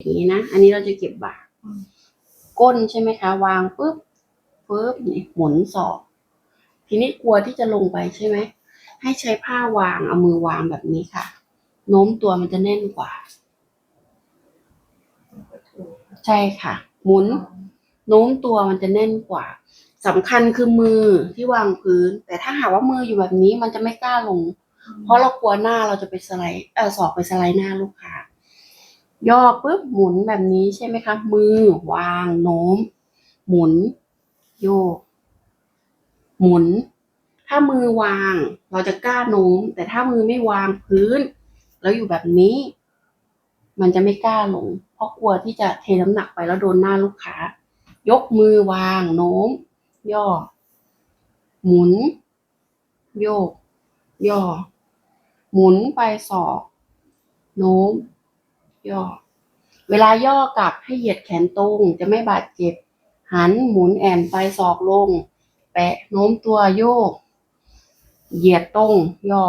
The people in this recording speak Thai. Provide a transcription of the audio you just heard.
อย่างนี้นะ อันนี้เราจะเก็บบ่า ก้นใช่ไหมคะ วางปุ๊บปุ๊บนี่หมุนศอก ทีนี้กลัวที่จะลงไปใช่ไหม ให้ใช้ผ้าวาง เอามือวางแบบนี้ค่ะ โน้มตัวมันจะแน่นกว่า ใช่ค่ะ หมุน โน้มตัวมันจะแน่นกว่าสำคัญคือมือที่วางพื้น แต่ถ้าหากว่ามืออยู่แบบนี้มันจะไม่กล้าลง เพราะเรากลัวหน้าเราจะไปสไลด์เออศอกไปสไลด์หน้าลูกค้า ย่อปุ๊บหมุนแบบนี้ใช่ไหมคะ มือวางโน้ม หมุน โยก หมุน ถ้ามือวาง เราจะกล้าโน้ม แต่ถ้ามือไม่วางพื้น แล้วอยู่แบบนี้ มันจะไม่กล้าลง เพราะกลัวที่จะเทน้ำหนักไปแล้วโดนหน้าลูกค้า ยกมือวางโน้ม ย่อ หมุน โยก ย่อ หมุนไปศอก โน้ม ย่อ เวลาย่อกลับให้เหยียดแขนตรงจะไม่บาดเจ็บ หันหมุนแอนไปศอกลง แปะโน้มตัวโยก เหยียดตรงย่อ